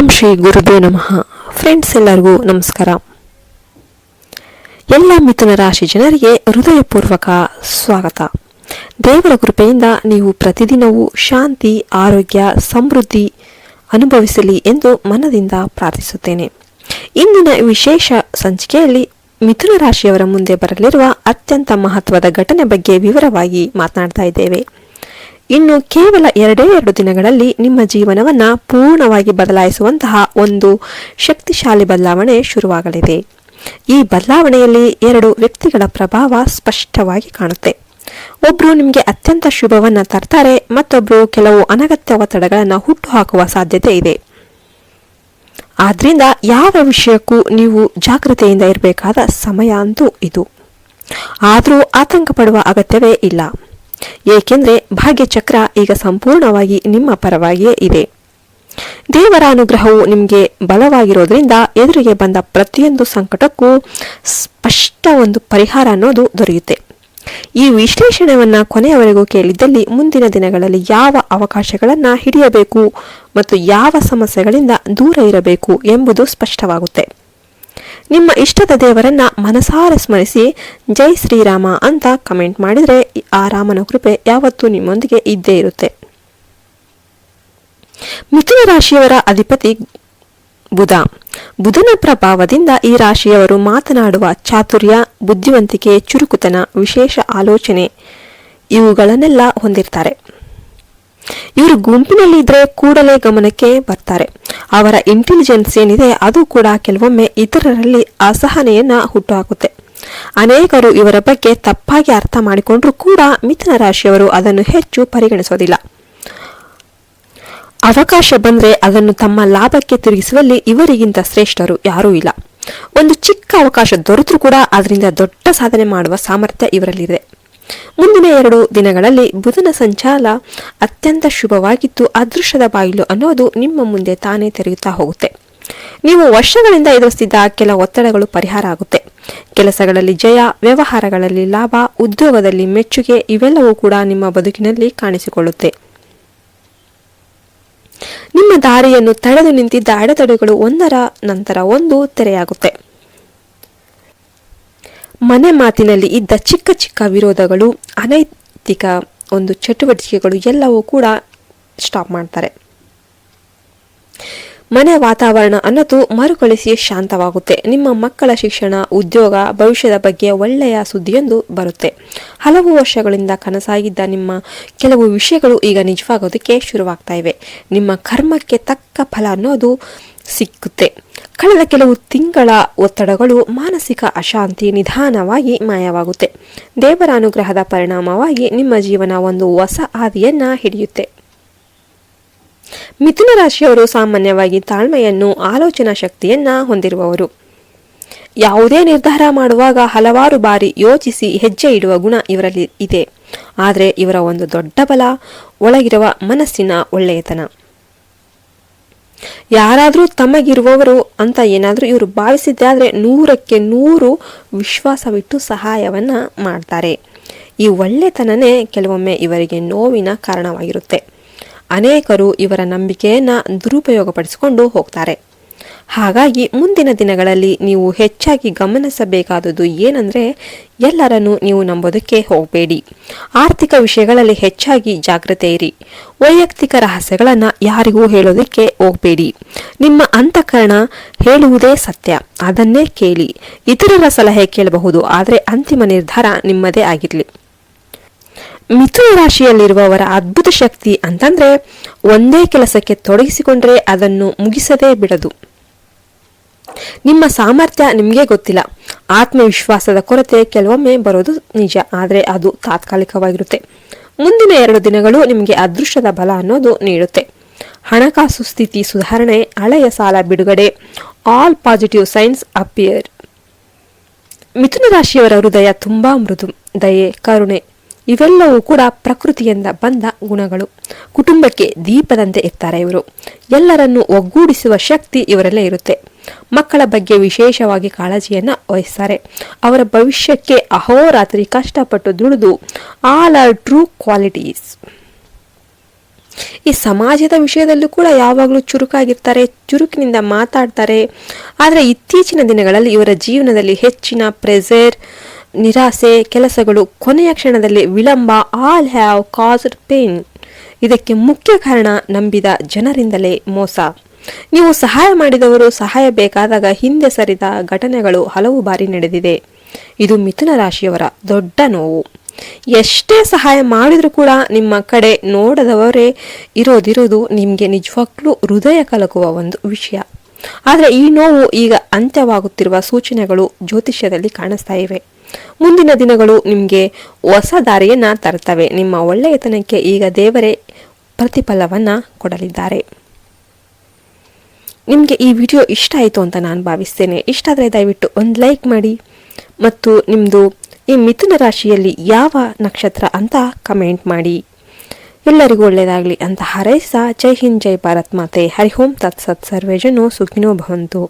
ಓಂ ಶ್ರೀ ಗುರುದೇ ನಮಃ. ಫ್ರೆಂಡ್ಸ್ ಎಲ್ಲರಿಗೂ ನಮಸ್ಕಾರ. ಎಲ್ಲ ಮಿಥುನ ರಾಶಿ ಜನರಿಗೆ ಹೃದಯಪೂರ್ವಕ ಸ್ವಾಗತ. ದೇವರ ಕೃಪೆಯಿಂದ ನೀವು ಪ್ರತಿದಿನವೂ ಶಾಂತಿ, ಆರೋಗ್ಯ, ಸಮೃದ್ಧಿ ಅನುಭವಿಸಲಿ ಎಂದು ಮನದಿಂದ ಪ್ರಾರ್ಥಿಸುತ್ತೇನೆ. ಇಂದಿನ ವಿಶೇಷ ಸಂಚಿಕೆಯಲ್ಲಿ ಮಿಥುನ ರಾಶಿಯವರ ಮುಂದೆ ಬರಲಿರುವ ಅತ್ಯಂತ ಮಹತ್ವದ ಘಟನೆ ಬಗ್ಗೆ ವಿವರವಾಗಿ ಮಾತನಾಡ್ತಾ ಇದ್ದೇವೆ. ಇನ್ನು ಕೇವಲ ಎರಡೇ ಎರಡು ದಿನಗಳಲ್ಲಿ ನಿಮ್ಮ ಜೀವನವನ್ನು ಪೂರ್ಣವಾಗಿ ಬದಲಾಯಿಸುವಂತಹ ಒಂದು ಶಕ್ತಿಶಾಲಿ ಬದಲಾವಣೆ ಶುರುವಾಗಲಿದೆ. ಈ ಬದಲಾವಣೆಯಲ್ಲಿ ಎರಡು ವ್ಯಕ್ತಿಗಳ ಪ್ರಭಾವ ಸ್ಪಷ್ಟವಾಗಿ ಕಾಣುತ್ತೆ. ಒಬ್ಬರು ನಿಮಗೆ ಅತ್ಯಂತ ಶುಭವನ್ನ ತರ್ತಾರೆ ಮತ್ತೊಬ್ಬರು ಕೆಲವು ಅನಗತ್ಯ ಒತ್ತಡಗಳನ್ನು ಹುಟ್ಟುಹಾಕುವ ಸಾಧ್ಯತೆ ಇದೆ. ಆದ್ದರಿಂದ ಯಾವ ವಿಷಯಕ್ಕೂ ನೀವು ಜಾಗೃತೆಯಿಂದ ಇರಬೇಕಾದ ಸಮಯ ಅಂತೂ ಇದು. ಆದರೂ ಆತಂಕ ಪಡುವ ಅಗತ್ಯವೇ ಇಲ್ಲ. ಏಕೆಂದ್ರೆ ಭಾಗ್ಯಚಕ್ರ ಈಗ ಸಂಪೂರ್ಣವಾಗಿ ನಿಮ್ಮ ಪರವಾಗಿಯೇ ಇದೆ. ದೇವರ ಅನುಗ್ರಹವು ನಿಮಗೆ ಬಲವಾಗಿರೋದ್ರಿಂದ ಎದುರಿಗೆ ಬಂದ ಪ್ರತಿಯೊಂದು ಸಂಕಟಕ್ಕೂ ಸ್ಪಷ್ಟ ಒಂದು ಪರಿಹಾರ ಅನ್ನೋದು ದೊರೆಯುತ್ತೆ. ಈ ವಿಶ್ಲೇಷಣೆಯನ್ನು ಕೊನೆಯವರೆಗೂ ಕೇಳಿದ್ದಲ್ಲಿ ಮುಂದಿನ ದಿನಗಳಲ್ಲಿ ಯಾವ ಅವಕಾಶಗಳನ್ನು ಹಿಡಿಯಬೇಕು ಮತ್ತು ಯಾವ ಸಮಸ್ಯೆಗಳಿಂದ ದೂರ ಇರಬೇಕು ಎಂಬುದು ಸ್ಪಷ್ಟವಾಗುತ್ತೆ. ನಿಮ್ಮ ಇಷ್ಟದ ದೇವರನ್ನ ಮನಸಾರ ಸ್ಮರಿಸಿ ಜೈ ಶ್ರೀರಾಮ ಅಂತ ಕಮೆಂಟ್ ಮಾಡಿದರೆ ಆ ರಾಮನ ಕೃಪೆ ಯಾವತ್ತೂ ನಿಮ್ಮೊಂದಿಗೆ ಇದ್ದೇ ಇರುತ್ತೆ. ಮಿಥುನ ರಾಶಿಯವರ ಅಧಿಪತಿ ಬುಧ. ಬುಧನ ಪ್ರಭಾವದಿಂದ ಈ ರಾಶಿಯವರು ಮಾತನಾಡುವ ಚಾತುರ್ಯ, ಬುದ್ಧಿವಂತಿಕೆ, ಚುರುಕುತನ, ವಿಶೇಷ ಆಲೋಚನೆ ಇವುಗಳನ್ನೆಲ್ಲ ಹೊಂದಿರ್ತಾರೆ. ಇವರು ಗುಂಪಿನಲ್ಲಿ ಇದ್ರೆ ಕೂಡಲೇ ಗಮನಕ್ಕೆ ಬರ್ತಾರೆ. ಅವರ ಇಂಟೆಲಿಜೆನ್ಸ್ ಏನಿದೆ, ಅದು ಕೂಡ ಕೆಲವೊಮ್ಮೆ ಇತರರಲ್ಲಿ ಅಸಹನೆಯನ್ನ ಹುಟ್ಟುಹಾಕುತ್ತೆ. ಅನೇಕರು ಇವರ ಬಗ್ಗೆ ತಪ್ಪಾಗಿ ಅರ್ಥ ಮಾಡಿಕೊಂಡ್ರೂ ಕೂಡ ಮಿಥುನ ರಾಶಿಯವರು ಅದನ್ನು ಹೆಚ್ಚು ಪರಿಗಣಿಸೋದಿಲ್ಲ. ಅವಕಾಶ ಬಂದ್ರೆ ಅದನ್ನು ತಮ್ಮ ಲಾಭಕ್ಕೆ ತಿರುಗಿಸುವಲ್ಲಿ ಇವರಿಗಿಂತ ಶ್ರೇಷ್ಠರು ಯಾರೂ ಇಲ್ಲ. ಒಂದು ಚಿಕ್ಕ ಅವಕಾಶ ದೊರೆತರೂ ಕೂಡ ಅದರಿಂದ ದೊಡ್ಡ ಸಾಧನೆ ಮಾಡುವ ಸಾಮರ್ಥ್ಯ ಇವರಲ್ಲಿದೆ. ಮುಂದಿನ ಎರಡು ದಿನಗಳಲ್ಲಿ ಬುಧನ ಸಂಚಾರ ಅತ್ಯಂತ ಶುಭವಾಗಿದ್ದು ಅದೃಶ್ಯದ ಬಾಗಿಲು ಅನ್ನೋದು ನಿಮ್ಮ ಮುಂದೆ ತಾನೇ ತೆರೆಯುತ್ತಾ ಹೋಗುತ್ತೆ. ನೀವು ವರ್ಷಗಳಿಂದ ಎದುರಿಸ್ತಿದ್ದ ಕೆಲ ಒತ್ತಡಗಳು ಪರಿಹಾರ ಆಗುತ್ತೆ. ಕೆಲಸಗಳಲ್ಲಿ ಜಯ, ವ್ಯವಹಾರಗಳಲ್ಲಿ ಲಾಭ, ಉದ್ಯೋಗದಲ್ಲಿ ಮೆಚ್ಚುಗೆ ಇವೆಲ್ಲವೂ ಕೂಡ ನಿಮ್ಮ ಬದುಕಿನಲ್ಲಿ ಕಾಣಿಸಿಕೊಳ್ಳುತ್ತೆ. ನಿಮ್ಮ ದಾರಿಯನ್ನು ತಡೆದು ನಿಂತಿದ್ದ ಅಡೆತಡೆಗಳು ಒಂದರ ನಂತರ ಒಂದು ತೆರೆಯಾಗುತ್ತೆ. ಮನೆ ಮಾತಿನಲ್ಲಿ ಇದ್ದ ಚಿಕ್ಕ ಚಿಕ್ಕ ವಿರೋಧಗಳು, ಅನೈತಿಕ ಒಂದು ಚಟುವಟಿಕೆಗಳು ಎಲ್ಲವೂ ಕೂಡ ಸ್ಟಾಪ್ ಮಾಡ್ತಾರೆ. ಮನೆ ವಾತಾವರಣ ಅನ್ನೋದು ಮರುಕಳಿಸಿ ಶಾಂತವಾಗುತ್ತೆ. ನಿಮ್ಮ ಮಕ್ಕಳ ಶಿಕ್ಷಣ, ಉದ್ಯೋಗ, ಭವಿಷ್ಯದ ಬಗ್ಗೆ ಒಳ್ಳೆಯ ಸುದ್ದಿಯೊಂದು ಬರುತ್ತೆ. ಹಲವು ವರ್ಷಗಳಿಂದ ಕನಸಾಗಿದ್ದ ನಿಮ್ಮ ಕೆಲವು ವಿಷಯಗಳು ಈಗ ನಿಜವಾಗೋದಕ್ಕೆ ಶುರುವಾಗ್ತಾ ಇವೆ. ನಿಮ್ಮ ಕರ್ಮಕ್ಕೆ ತಕ್ಕ ಫಲ ಅನ್ನೋದು ಸಿಕ್ಕುತ್ತೆ. ಕಳೆದ ಕೆಲವು ತಿಂಗಳ ಒತ್ತಡಗಳು ಮಾನಸಿಕ ಅಶಾಂತಿ ನಿಧಾನವಾಗಿ ಮಾಯವಾಗುತ್ತೆ. ದೇವರ ಅನುಗ್ರಹದ ಪರಿಣಾಮವಾಗಿ ನಿಮ್ಮ ಜೀವನ ಒಂದು ಹೊಸ ಹಾದಿಯನ್ನ ಹಿಡಿಯುತ್ತೆ. ಮಿಥುನ ರಾಶಿಯವರು ಸಾಮಾನ್ಯವಾಗಿ ತಾಳ್ಮೆಯನ್ನು, ಆಲೋಚನಾ ಶಕ್ತಿಯನ್ನ ಹೊಂದಿರುವವರು. ಯಾವುದೇ ನಿರ್ಧಾರ ಮಾಡುವಾಗ ಹಲವಾರು ಬಾರಿ ಯೋಚಿಸಿ ಹೆಜ್ಜೆ ಇಡುವ ಗುಣ ಇವರಲ್ಲಿ ಇದೆ. ಆದರೆ ಇವರ ಒಂದು ದೊಡ್ಡ ಬಲ, ಒಳಗಿರುವ ಮನಸ್ಸಿನ ಒಳ್ಳೆಯತನ. ಯಾರಾದರೂ ತಮಗಿರುವವರು ಅಂತ ಏನಾದರೂ ಇವರು ಭಾವಿಸಿದ್ದಾದ್ರೆ ನೂರಕ್ಕೆ ನೂರು ವಿಶ್ವಾಸವಿಟ್ಟು ಸಹಾಯವನ್ನು ಮಾಡ್ತಾರೆ. ಈ ಒಳ್ಳೆತನನೇ ಕೆಲವೊಮ್ಮೆ ಇವರಿಗೆ ನೋವಿನ ಕಾರಣವಾಗಿರುತ್ತೆ. ಅನೇಕರು ಇವರ ನಂಬಿಕೆಯನ್ನು ದುರುಪಯೋಗಪಡಿಸಿಕೊಂಡು ಹೋಗ್ತಾರೆ. ಹಾಗಾಗಿ ಮುಂದಿನ ದಿನಗಳಲ್ಲಿ ನೀವು ಹೆಚ್ಚಾಗಿ ಗಮನಿಸಬೇಕಾದದ್ದು ಏನಂದರೆ ಎಲ್ಲರನ್ನು ನೀವು ನಂಬೋದಕ್ಕೆ ಹೋಗಬೇಡಿ. ಆರ್ಥಿಕ ವಿಷಯಗಳಲ್ಲಿ ಹೆಚ್ಚಾಗಿ ಜಾಗ್ರತೆ ಇರಿ. ವೈಯಕ್ತಿಕ ರಹಸ್ಯಗಳನ್ನು ಯಾರಿಗೂ ಹೇಳೋದಕ್ಕೆ ಹೋಗಬೇಡಿ. ನಿಮ್ಮ ಅಂತಃಕರಣ ಹೇಳುವುದೇ ಸತ್ಯ, ಅದನ್ನೇ ಕೇಳಿ. ಇತರರ ಸಲಹೆ ಕೇಳಬಹುದು, ಆದರೆ ಅಂತಿಮ ನಿರ್ಧಾರ ನಿಮ್ಮದೇ ಆಗಿರಲಿ. ಮಿಥುನ ರಾಶಿಯಲ್ಲಿರುವವರ ಅದ್ಭುತ ಶಕ್ತಿ ಅಂತಂದ್ರೆ ಒಂದೇ ಕೆಲಸಕ್ಕೆ ತೊಡಗಿಸಿಕೊಂಡ್ರೆ ಅದನ್ನು ಮುಗಿಸದೇ ಬಿಡದು. ನಿಮ್ಮ ಸಾಮರ್ಥ್ಯ ನಿಮಗೆ ಗೊತ್ತಿಲ್ಲ. ಆತ್ಮವಿಶ್ವಾಸದ ಕೊರತೆ ಕೆಲವೊಮ್ಮೆ ಬರೋದು ನಿಜ, ಆದರೆ ಅದು ತಾತ್ಕಾಲಿಕವಾಗಿರುತ್ತೆ. ಮುಂದಿನ ಎರಡು ದಿನಗಳು ನಿಮಗೆ ಅದೃಷ್ಟದ ಬಲ ಅನ್ನೋದು ನೀಡುತ್ತೆ. ಹಣಕಾಸು ಸ್ಥಿತಿ ಸುಧಾರಣೆ, ಹಳೆಯ ಸಾಲ ಬಿಡುಗಡೆ ಆಲ್ ಪಾಸಿಟಿವ್ ಸೈನ್ಸ್ ಅಪಿಯರ್ ಮಿಥುನ ರಾಶಿಯವರ ಹೃದಯ ತುಂಬಾ ಮೃದು, ದಯೆ, ಕರುಣೆ, ಇವೆಲ್ಲವೂ ಕೂಡ ಪ್ರಕೃತಿಯಿಂದ ಬಂದ ಗುಣಗಳು. ಕುಟುಂಬಕ್ಕೆ ದೀಪದಂತೆ ಇರ್ತಾರೆ ಇವರು. ಎಲ್ಲರನ್ನು ಒಗ್ಗೂಡಿಸುವ ಶಕ್ತಿ ಇವರಲ್ಲೇ ಇರುತ್ತೆ. ಮಕ್ಕಳ ಬಗ್ಗೆ ವಿಶೇಷವಾಗಿ ಕಾಳಜಿಯನ್ನು ವಹಿಸ್ತಾರೆ. ಅವರ ಭವಿಷ್ಯಕ್ಕೆ ಅಹೋರಾತ್ರಿ ಕಷ್ಟಪಟ್ಟು ದುಡಿದು ಆಲ್ ಆರ್ ಟ್ರೂ ಕ್ವಾಲಿಟೀಸ್ ಈ ಸಮಾಜದ ವಿಷಯದಲ್ಲೂ ಕೂಡ ಯಾವಾಗಲೂ ಚುರುಕಾಗಿರ್ತಾರೆ, ಚುರುಕಿನಿಂದ ಮಾತಾಡ್ತಾರೆ. ಆದರೆ ಇತ್ತೀಚಿನ ದಿನಗಳಲ್ಲಿ ಇವರ ಜೀವನದಲ್ಲಿ ಹೆಚ್ಚಿನ ಪ್ರೆಸರ್ ನಿರಾಸೆ, ಕೆಲಸಗಳು, ಕೊನೆಯ ಕ್ಷಣದಲ್ಲಿ ವಿಳಂಬ ಆಲ್ ಹ್ಯಾವ್ ಕಾಸ್ಡ್ ಪೇನ್ ಇದಕ್ಕೆ ಮುಖ್ಯ ಕಾರಣ ನಂಬಿದ ಜನರಿಂದಲೇ ಮೋಸ. ನೀವು ಸಹಾಯ ಮಾಡಿದವರು ಸಹಾಯ ಬೇಕಾದಾಗ ಹಿಂದೆ ಸರಿದ ಘಟನೆಗಳು ಹಲವು ಬಾರಿ ನಡೆದಿದೆ. ಇದು ಮಿಥುನ ರಾಶಿಯವರ ದೊಡ್ಡ ನೋವು. ಎಷ್ಟೇ ಸಹಾಯ ಮಾಡಿದರೂ ಕೂಡ ನಿಮ್ಮ ಕಡೆ ನೋಡದವರೇ ಇರೋದಿರೋದು ನಿಮಗೆ ನಿಜವಾಗ್ಲೂ ಹೃದಯ ಕಲಕುವ ಒಂದು ವಿಷಯ. ಆದರೆ ಈ ನೋವು ಈಗ ಅಂತ್ಯವಾಗುತ್ತಿರುವ ಸೂಚನೆಗಳು ಜ್ಯೋತಿಷ್ಯದಲ್ಲಿ ಕಾಣಿಸ್ತಾ ಇವೆ. ಮುಂದಿನ ದಿನಗಳು ನಿಮಗೆ ಹೊಸ ದಾರಿಯನ್ನು ತರ್ತವೆ. ನಿಮ್ಮ ಒಳ್ಳೆಯತನಕ್ಕೆ ಈಗ ದೇವರೇ ಪ್ರತಿಫಲವನ್ನ ಕೊಡಲಿದ್ದಾರೆ. ನಿಮಗೆ ಈ ವಿಡಿಯೋ ಇಷ್ಟ ಆಯಿತು ಅಂತ ನಾನು ಭಾವಿಸ್ತೇನೆ. ಇಷ್ಟ ಆದರೆ ದಯವಿಟ್ಟು ಒಂದು ಲೈಕ್ ಮಾಡಿ. ಮತ್ತು ನಿಮ್ಮದು ಈ ಮಿಥುನ ರಾಶಿಯಲ್ಲಿ ಯಾವ ನಕ್ಷತ್ರ ಅಂತ ಕಮೆಂಟ್ ಮಾಡಿ. ಎಲ್ಲರಿಗೂ ಒಳ್ಳೆಯದಾಗಲಿ ಅಂತ ಹಾರೈಸ ಜೈ ಹಿಂದ್, ಜೈ ಭಾರತ್ ಮಾತೆ. ಹರಿ ಓಂ ತತ್ಸತ್ ಸರ್ವೇಜನೋ ಸುಖಿನೋ ಭವಂತು.